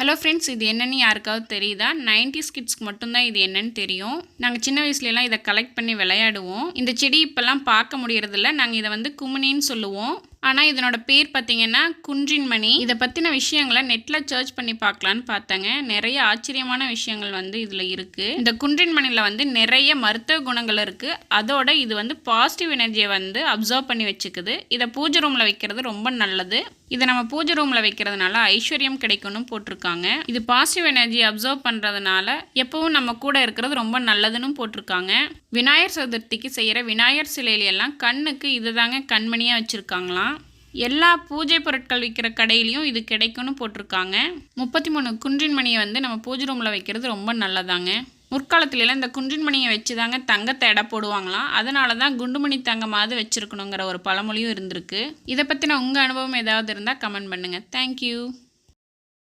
Hello friends இது என்னன்னு யாருக்காவது தெரியுதா? நைன்டி கிட்ஸ்க்கு மட்டும்தான் இது என்னன்னு தெரியும். நாங்கள் சின்ன வயசுலலாம் இதை கலெக்ட் பண்ணி விளையாடுவோம். இந்த செடி இப்போல்லாம் பார்க்க முடியறதில்ல. நாங்கள் இதை வந்து குமினின்னு சொல்லுவோம். ஆனால் இதனோட பேர் பார்த்தீங்கன்னா குன்றின்மணி. இதை பற்றின விஷயங்களை நெட்டில் சர்ச் பண்ணி பார்க்கலான்னு பார்த்தாங்க நிறைய ஆச்சரியமான விஷயங்கள் வந்து இதில் இருக்குது இந்த குன்றின்மணியில் வந்து நிறைய மருத்துவ குணங்கள் இருக்குது அதோட இது வந்து பாசிட்டிவ் எனர்ஜியை வந்து அப்சர்வ் பண்ணி வச்சுக்குது. இதை பூஜை ரூமில் வைக்கிறது ரொம்ப நல்லது. இதை நம்ம பூஜை ரூமில் வைக்கிறதுனால ஐஸ்வர்யம் கிடைக்கும்னு போட்டிருக்காங்க. இது பாசிட்டிவ் எனர்ஜி அப்சர்வ் பண்ணுறதுனால எப்பவும் நம்ம கூட இருக்கிறது ரொம்ப நல்லதுன்னு போட்டிருக்காங்க. விநாயகர் சதுர்த்திக்கு செய்கிற விநாயகர் சிலையிலெல்லாம் கண்ணுக்கு இதுதாங்க கண்மணியாக வச்சுருக்காங்களாம். எல்லா பூஜை பொருட்கள் விற்கிற கடையிலையும் இது கிடைக்கும்னு போட்டிருக்காங்க. முப்பத்தி மூணு குன்றின் மணியை வந்து நம்ம பூஜை ரூமில் வைக்கிறது ரொம்ப நல்லதாங்க. முற்காலத்துலலாம் இந்த குன்றின்மணியை வச்சு தாங்க தங்கத்தை எடை போடுவாங்களாம். அதனால தான் குண்டுமணி தங்கமாவது வச்சுருக்கணுங்கிற ஒரு பழமொழியும் இருந்திருக்கு. இதை பற்றின உங்கள் அனுபவம் ஏதாவது இருந்தால் கமெண்ட் பண்ணுங்கள் தேங்க்யூ